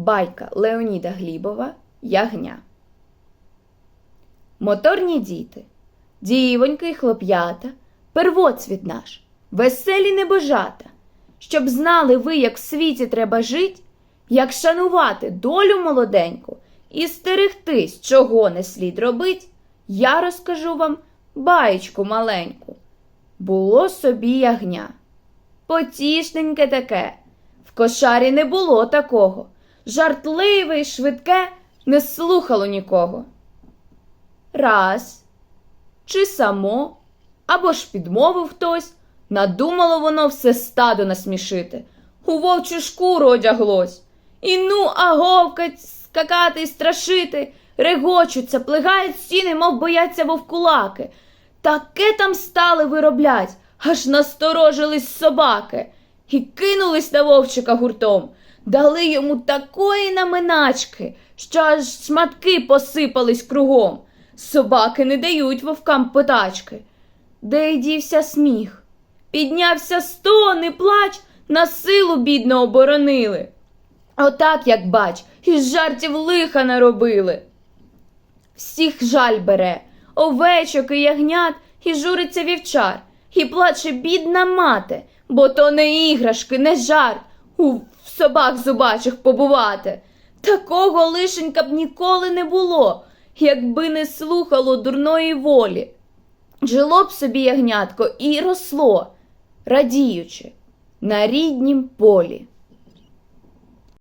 Байка Леоніда Глібова Ягня. Моторні діти, дівоньки й хлоп'ята, первоцвіт наш, веселі небожата, щоб знали ви, як в світі треба жить, як шанувати долю молоденьку і стерегтись, чого не слід робить, я розкажу вам баєчку маленьку. Було собі ягня. Потішненьке таке. В кошарі не було такого. Жартливе й швидке не слухало нікого. Раз, чи само, або ж підмовив хтось, надумало воно все стадо насмішити. У вовчу шкуру одяглось. І ну, а говкать, скакати й страшити, регочуться, плигають стіни, мов бояться вовкулаки. Таке там стали вироблять, аж насторожились собаки, і кинулись на вовчика гуртом, дали йому такої наминачки, що аж шматки посипались кругом. Собаки не дають вовкам потачки. Де й дівся сміх? Піднявся стон і плач, на силу бідно оборонили. Отак, як бач, із жартів лиха наробили. Всіх жаль бере, овечок і ягнят, і журиться вівчар, і плаче бідна мати, бо то не іграшки, не жарт у собак зубачих побувати. Такого лишенька б ніколи не було, якби не слухало дурної волі. Жило б собі ягнятко і росло, радіючи, на ріднім полі.